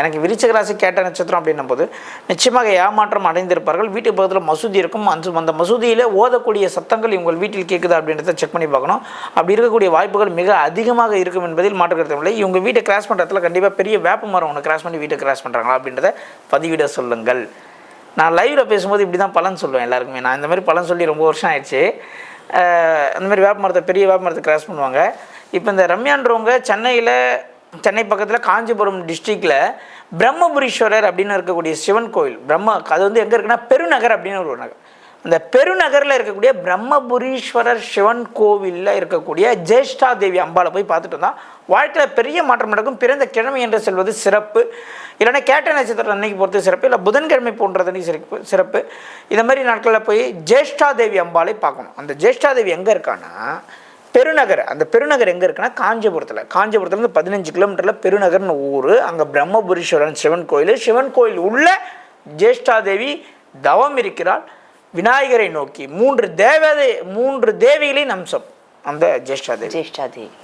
எனக்கு விருச்சிக ராசி கேட்ட நட்சத்திரம் அப்படின்னும் போது நிச்சயமாக ஏமாற்றம் அடைந்திருப்பார்கள். வீட்டு பக்கத்தில் மசூதி இருக்கும். அந்த அந்த மசூதியில் ஓதக்கூடிய சத்தங்கள் உங்கள் வீட்டில் கேட்குதா அப்படின்றத செக் பண்ணி பார்க்கணும். அப்படி இருக்கக்கூடிய வாய்ப்புகள் மிக அதிகமாக இருக்கும் என்பதில் மாற்று இல்லை. இவங்க வீட்டை கிராஸ் பண்ணுறதுல கண்டிப்பாக பெரிய வேப்ப மரம் ஒன்று கிராஸ் பண்ணி வீட்டை கிராஸ் பண்ணுறாங்களா அப்படின்றத பதிவிட சொல்லுங்கள். நான் லைவில் பேசும்போது இப்படி தான் பலன் சொல்லுவேன் எல்லாருக்குமே. நான் இந்த மாதிரி பலன் சொல்லி ரொம்ப வருஷம் ஆயிடுச்சு. அந்த மாதிரி வேப்ப மரத்தை பெரிய வேப்ப மரத்தை கிராஸ் பண்ணுவாங்க. இப்போ இந்த ரம்யான்றவங்க சென்னையில் சென்னை பக்கத்தில் காஞ்சிபுரம் டிஸ்ட்ரிக்டில் பிரம்மபுரீஸ்வரர் அப்படின்னு இருக்கக்கூடிய சிவன் கோயில். பிரம்ம அது வந்து எங்கே இருக்குன்னா பெருநகர் அப்படின்னு ஒரு நகர். அந்த பெருநகரில் இருக்கக்கூடிய பிரம்மபுரீஸ்வரர் சிவன் கோவிலில் இருக்கக்கூடிய ஜேஷ்டா தேவி அம்பாளை போய் பார்த்துட்டு வந்தால் வாழ்க்கையில் பெரிய மாற்றம் நடக்கும். பிறந்த கிழமை என்று செல்வது சிறப்பு. இல்லைன்னா கேட்ட நட்சத்திரம் அன்னைக்கு பொறுத்து சிறப்பு. இல்லை புதன்கிழமை போன்றது அன்னைக்கு சிறப்பு சிறப்பு. இந்த மாதிரி நாட்களில் போய் ஜேஷ்டா தேவி அம்பாளை பார்க்கணும். அந்த ஜேஷ்டா தேவி எங்கே இருக்கான்னா பெருநகர். அந்த பெருநகர் எங்கே இருக்குன்னா காஞ்சிபுரத்தில். காஞ்சிபுரத்துலேருந்து பதினஞ்சு கிலோமீட்டரில் பெருநகர்னு ஊர். அங்கே பிரம்மபுரீஸ்வரன் சிவன் கோயில். சிவன் கோயில் உள்ள ஜேஷ்டாதேவி தவம் இருக்கிறாள். விநாயகரை நோக்கி மூன்று தேவதை மூன்று தேவிகளின் அம்சம் அந்த ஜேஷ்டாதேவி. ஜேஷ்டாதேவி.